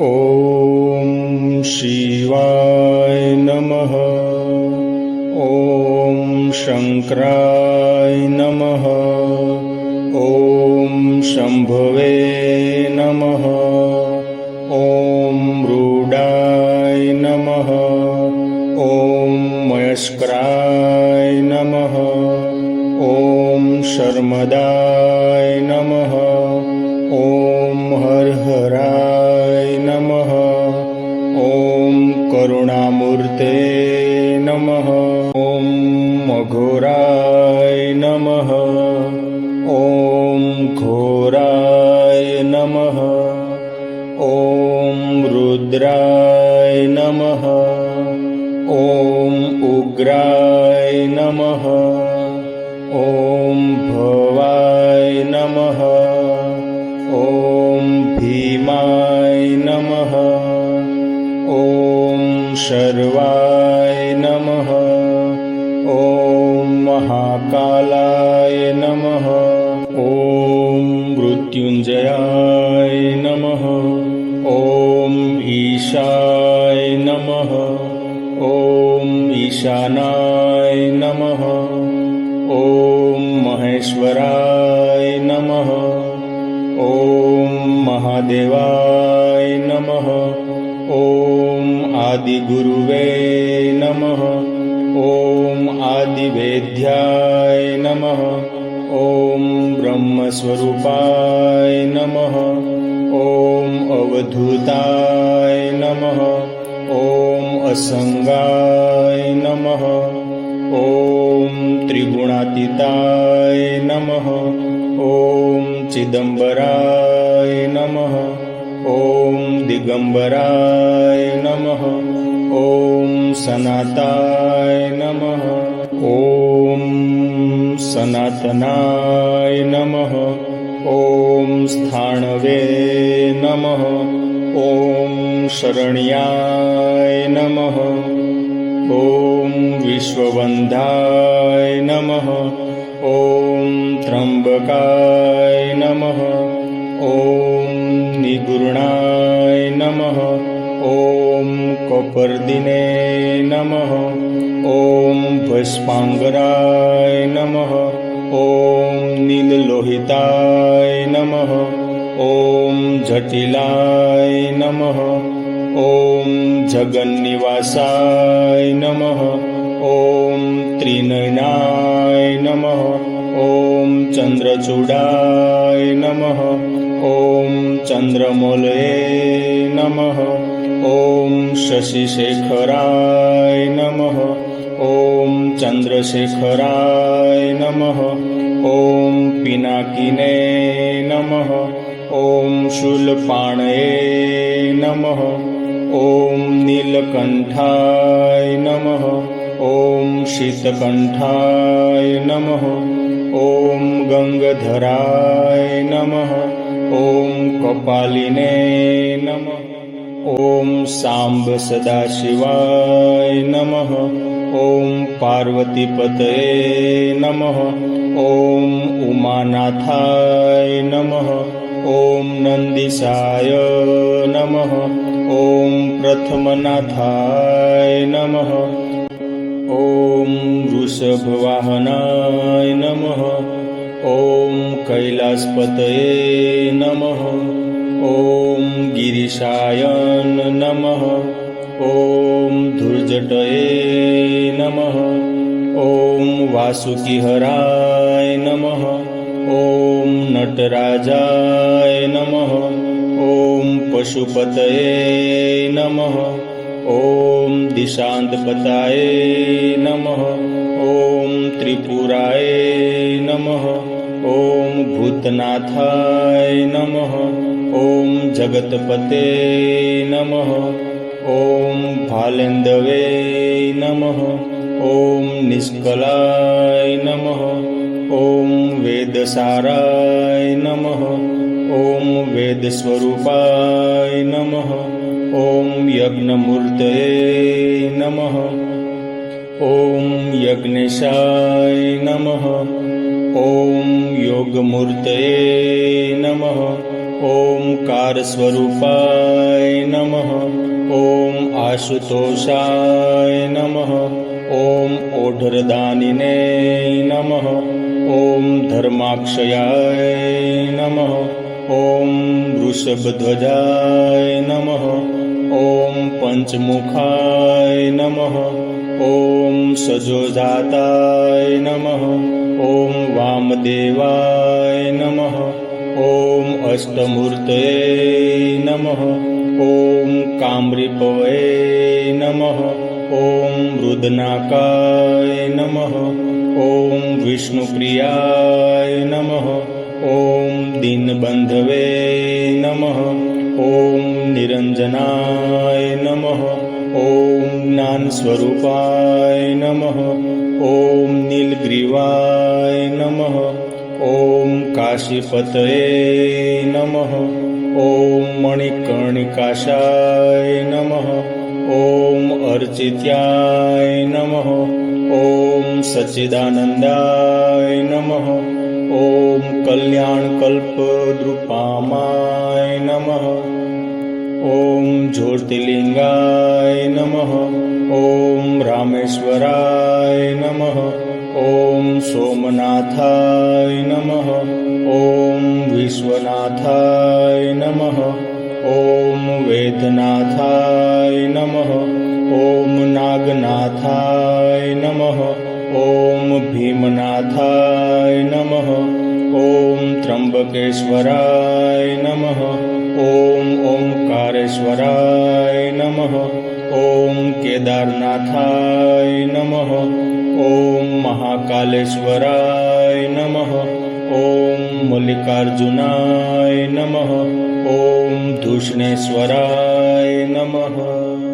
ॐ शिवाय नमः। ॐ शङ्कराय नमः। ॐ शम्भवे नमः। ॐ रूडाय नमः। ॐ मयस्कराय नमः। ॐ शर्मदाय नमः ॐ मघोराय नमः। ॐ घोराय नमः। ॐ रुद्राय नमः। ॐ उग्राय नमः। ॐ भवाय नमः। ॐ भीमाय नमः। ॐ शर्वाय नमः महाकालाय नमः। ॐ मृत्युञ्जयाय नमः। ॐ ईशाय नमः। ॐ ईशानाय नमः। ॐ महेश्वराय नमः। ॐ महादेवाय नमः। ॐ आदिगुरुवे नमः। ॐ आदिवेद्याय नमः। ॐ ब्रह्मस्वरूपाय नमः। ॐ अवधूताय नमः। ॐ असङ्गाय नमः। ॐ त्रिगुणातीताय नमः। ॐ चिदम्बराय नमः। ॐ दिगम्बराय नमः। ॐ सनाताय नमः। ॐ सनातनाय नमः। ॐ स्थाणवे नमः। ॐ शरण्याय नमः। ॐ विश्ववन्धाय नमः। ॐ त्र्यम्बकाय नमः। ॐ निगुणाय नमः। ॐ कपर्दिने नमः ॐ भस्माङ्गराय नमः ॐ नीललोहिताय नमः ॐ जटिलाय नमः ॐ जगन्निवासाय नमः ॐ त्रिनयनाय नमः ॐ चन्द्रचूडाय नमः ॐ चन्द्रमौलये नमः ॐ शशिशेखराय नमः ॐ चन्द्रशेखराय नमः ॐ पिनाकिने नमः ॐ शूलपाणये नमः ॐ नीलकण्ठाय नमः ॐ शीतकण्ठाय नमः ॐ गङ्गधराय नमः ॐ कपालिने नमः ॐ साम्ब सदाशिवाय नमः ॐ पार्वतीपतये नमः। ॐ उमानाथाय नमः। ॐ नन्दिसाय नमः। ॐ प्रथमनाथाय नमः। ॐ वृषभवाहनाय नमः। ॐ कैलासपतये नमः। ॐ गिरिशायन नमः। ॐ धुर्जटये नमः। ॐ वासुकिहराय नमः। ॐ नटराजाय नमः। ॐ पशुपतये नमः। ॐ दिशान्तपताय नमः। ॐ त्रिपुराय नमः। ॐ भूतनाथाय नमः। ॐ जगत्पते नमः। ॐ भालेन्दवे नमः। ॐ निष्कलाय नमः। ॐ वेदसाराय नमः। ॐ वेदस्वरूपाय नमः। ॐ यज्ञमूर्तये नमः। ॐ यज्ञेशाय नमः। ॐ योगमूर्तये नमः। ओङ्कारस्वरूपाय नमः। ॐ आशुतोषाय नमः। ॐ ओढरदानिने नमः। ॐ धर्माक्षयाय नमः। ॐ वृषभध्वजाय नमः। ॐ पञ्चमुखाय नमः। ॐ सजोजाताय नमः। ॐ वामदेवाय नमः। ॐ अष्टमूर्तये नमः। ॐ काम्रिपवये नमः। ॐ रुदनाकाय नमः। ॐ विष्णुप्रियाय नमः। ॐ दीनबन्धवे नमः। ॐ निरञ्जनाय नमः। ॐ ज्ञानस्वरूपाय नमः। ॐ नीलग्रीवाय नमः। ॐ काशीपतये नमः। ॐ मणिकर्णिकाशाय नमः। ॐ अर्चित्याय नमः। ॐ सच्चिदानन्दाय नमः। ॐ कल्याणकल्पद्रुपामाय नमः। ॐ ज्योतिर्लिङ्गाय नमः। ॐ रामेश्वराय नमः। ॐ सोमनाथाय नमः। ॐ विश्वनाथाय नमः। ॐ वेदनाथाय नमः। ॐ नागनाथाय नमः। ॐ भीमनाथाय नमः। ॐ त्र्यम्बकेश्वराय नमः। ॐ ओङ्कारेश्वराय नमः। ॐ केदारनाथाय नमः। ॐ महाकालेश्वराय नमः। ॐ मल्लिकार्जुनाय नमः। ॐ धूष्णेश्वराय नमः।